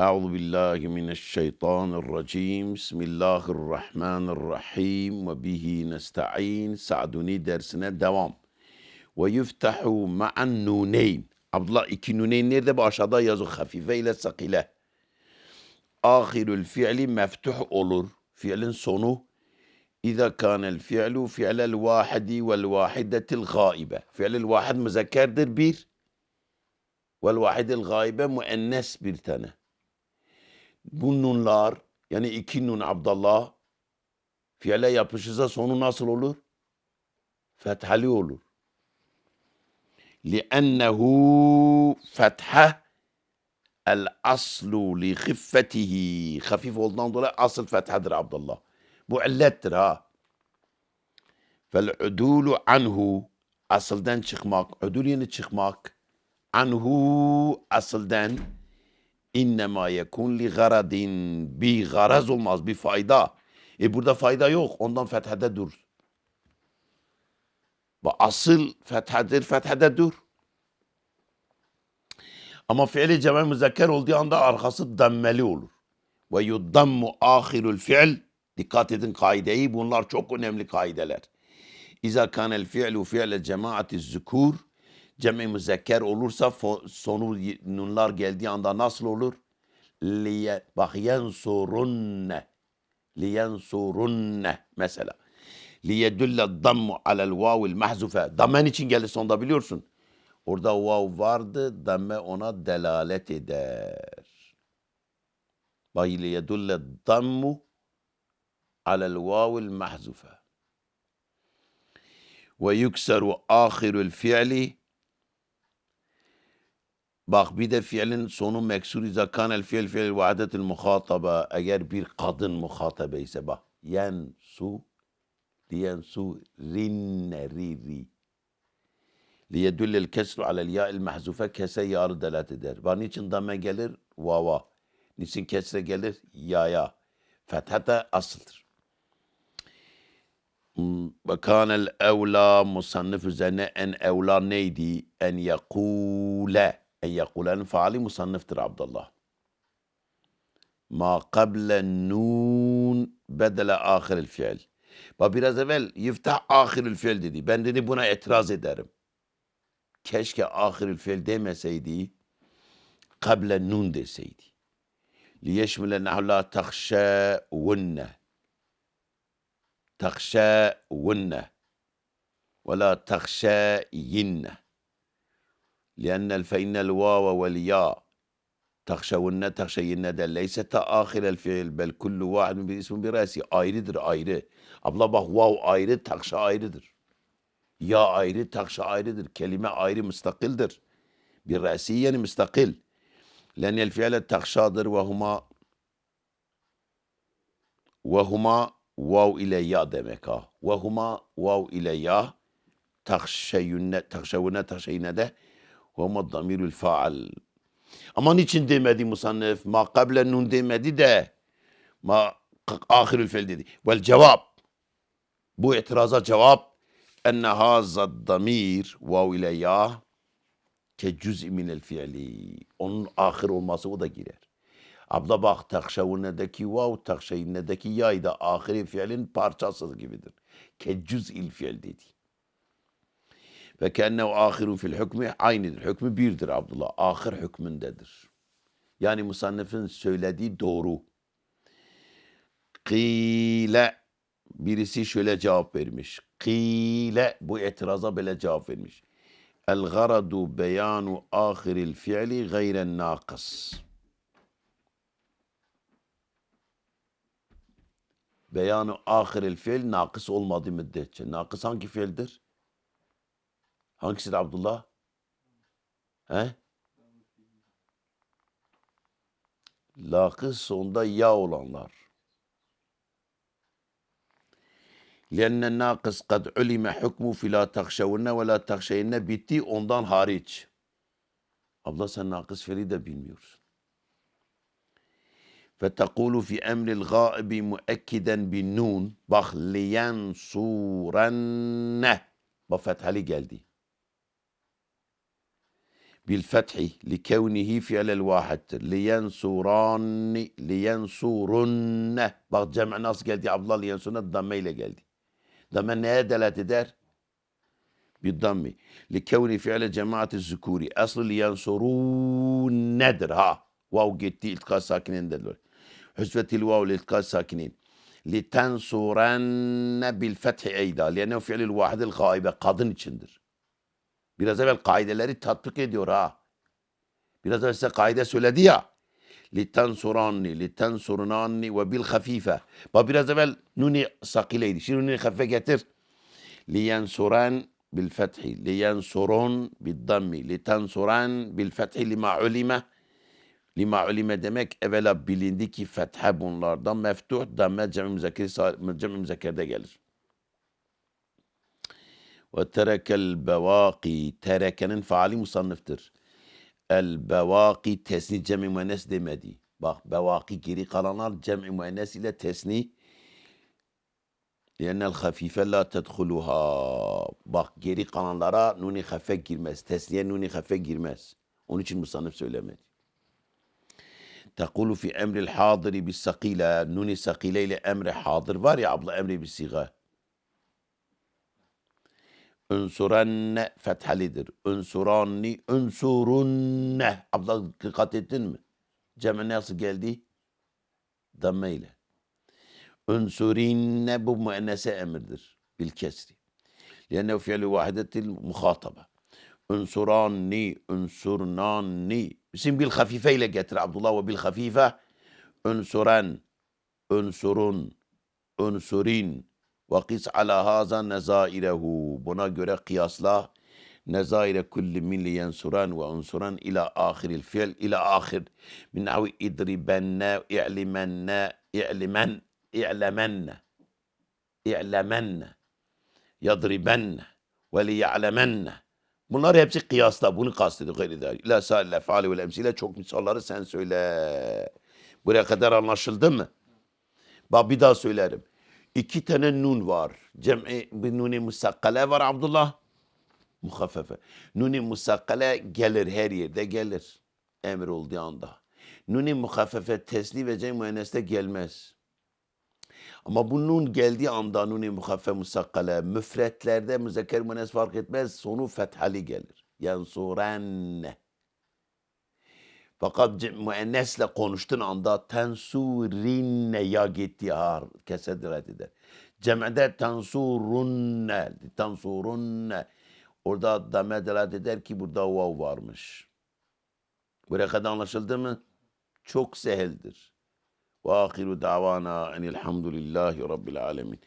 Euzu billahi mineşşeytanirracim. Bismillahirrahmanirrahim ve bihi nestaîn. Sa'duni dersine devam. Ve yuftahu ma'an nuneyn. Abdullah iki nuneyn nerede? Bu aşağıda yazıyor. Hafife ile sakile. Ahirül fiili meftuh olur. Fiilin sonu. İza kanel fi'lu fi'lel vahidi vel vahidetil gaibe. Fi'lel vahid müzekkerdir bir. Vel vahidil gaibe müennes bir tane Bu nunlar yani iki nun Abdullah fiile yapışırsa sonu nasıl olur? Fethali olur. لِأَنَّهُ fetha el aslu li khiffetihi hafif olduğundan dolayı asıl fethadır Abdullah. Bu illettir ha. Fel udulu anhu asıldan çıkmak, udul yeni çıkmak. Anhu asıldan innema yekun li garadin bir garaz olmaz bir fayda. E burada fayda yok. Ondan fethede dur. Bu asıl fethadır, fethede dur. Ama fiili cema müzekker olduğu anda arkası dammeli olur. Ve yuddammu ahirul fi'l Dikkat edin kaideyi. Bunlar çok önemli kaideler. İza kanel fi'lu fi'le cemaati zukur cem-i müzekker olursa sonu nunlar geldiği anda nasıl olur? Liye, bak yensurunne liyensurunne mesela. Liyedulle dammu alel vavil mahzufe. Dammen için gelir sonda biliyorsun. Orada vav vardı, damme ona delalet eder. Bak liyedulle dammu alel vavil mahzufe. Ve yukseru ahirul fi'li Bak bir de fiilin sonu meksur iza kanel fiil fiil vaadetil muhataba eğer bir kadın muhatabe ise bak yen su diyen su rinne ri ri liyedullel kesru alel ya'il mahzufe kese yarı delat eder. Bak niçin dame gelir? Vava. Niçin kesre gelir? Yaya. Fethata asıldır. Hmm, Ve kanel evla musannif üzerine en evla neydi? En yekule. En yekulenin faali musanniftir Abdullah. Ma kable nun bedele ahiril fiil. Bak biraz evvel yiftah ahiril fiil dedi. Ben dedi buna itiraz ederim. Keşke ahiril fiil demeseydi. Kable nun deseydi. Liyeşmile nehu la tahşâvunne. تخشاون ولا تخشاين لأن الفين الواو والياء تخشون تخشي الندى ليست آخر الفعل بل كل واحد من اسم براسي آيردر آيرة. أبلا بخ واو آيرة تخشى آيردر يا آيرة تخشى آيردر كلمة آيرة مستقلدر براسي يعني مستقل. لأن الفعل تخشادر وهما وهما واو إلى يا دمكا وهما واو إلى يا تخشيون تخشون تخشي, تخشي, تخشي ve damirül faal. Ama niçin demedi musannif? Ma kable nun demedi de ma ahirül fel dedi. Vel cevap. Bu itiraza cevap enne hazza damir vav ile ya ke cüz'i minel fiili. Onun ahir olması o da girer. Abla bak takşavunedeki vav takşeynedeki yay da ahiri fiilin parçası gibidir. Ke cüz'il fiil dedi. Ve kennehu ahiru fil hükmü aynıdır. Hükmü birdir Abdullah. Ahir hükmündedir. Yani musannifin söylediği doğru. Kile birisi şöyle cevap vermiş. Kile bu itiraza böyle cevap vermiş. El garadu beyanu ahiril fiili gayren nakıs. Beyanı ahiril fiil nakıs olmadığı müddetçe. Nakıs hangi fiildir? Hangisidir Abdullah? He? Lakıs sonunda ya olanlar. لأن الناقص قد علم حكمه في لا تخشون ولا تخشين bitti ondan hariç. Abla sen nakıs fiili de bilmiyorsun. فتقول في أمر الغائب مؤكدا بالنون bak liyensurenne bak fethali geldi bil fethi li kevnihi fi'lel vahidtir. Li yensuranni li yensurunne. Bak cem'i nasıl geldi? Abdullah li yensurunne damme ile geldi. Damme neye delalet eder? Bir dammi. Li kevni fi'le cemaati zükuri. Aslı li yensurunnedir ha. Vav gitti iltika sakinindedir. Hüsvetil vav li iltika sakinin. Li tensurenne bil fethi eyda. Liyennehu fi'lil vahidil gaibe. Kadın içindir. Biraz evvel kaideleri tatbik ediyor ha. Biraz evvel size kaide söyledi ya. Litensuranni, litensurnanni ve bil hafife. Bak biraz evvel nuni sakileydi. Şimdi nuni hafife getir. Liyensuran bil fethi. Liyensurun bil dammi. Litensuran bil fethi lima ulime. Lima ulime demek evvela bilindi ki fethe bunlardan meftuh damme cem-i müzekkerde gelir. Ve terekel bevaki. Terekenin faali musannıftır. El bevaki tesni cem-i müennes demedi. Bak bevaki geri kalanlar cem-i müennes ile tesni. Lennel hafife la tedhuluha. Bak geri kalanlara nuni hafe girmez. Tesniye nuni hafe girmez. Onun için musannıf söylemedi. Fi emril hadiri bis sakile. Nuni sakile ile emri hadır var ya abla emri bis siga. Unsurenne fethalidir. Unsuranni, unsurunne. Abla dikkat ettin mi? Cem'e nasıl geldi? Damme ile. Unsurinne bu müennese emirdir. Bil kesri. Liannehu fi'li vahidetil muhataba. Unsuranni, unsurnanni. Şimdi bil hafife ile getir Abdullah ve bil hafife. Unsuran, unsurun, unsurin. Ve kis ala haza nezairehu. Buna göre kıyasla nezaire kulli min li yensuran ve unsuran ila ahiril fiil ila ahir. Min navi idribenne, i'limenne, i'limen, i'lemenne, i'lemenne, yadribenne ve li. Bunlar hepsi kıyasla. Bunu kastediyor. Gayri der. İla sâille faali vel emsile çok misalları sen söyle. Buraya kadar anlaşıldı mı? Bak bir daha söylerim. İki tane nun var. Cem'i bir nuni musakkale var Abdullah. Muhaffefe. Nuni musakkale gelir her yerde gelir. Emir olduğu anda. Nuni muhaffefe tesli ve cem müenneste gelmez. Ama bu nun geldiği anda nuni muhaffe musakkale müfretlerde müzekker müennes fark etmez sonu fethali gelir. Yansurenne. Fakat müennesle konuştuğun anda tensurinne ya gitti har kese dikkat eder. Cem'de tensurunne, tensurunne. Orada dame delalet eder ki burada vav varmış. Buraya kadar anlaşıldı mı? Çok sehildir. Ve ahiru davana enilhamdülillahi rabbil alemin.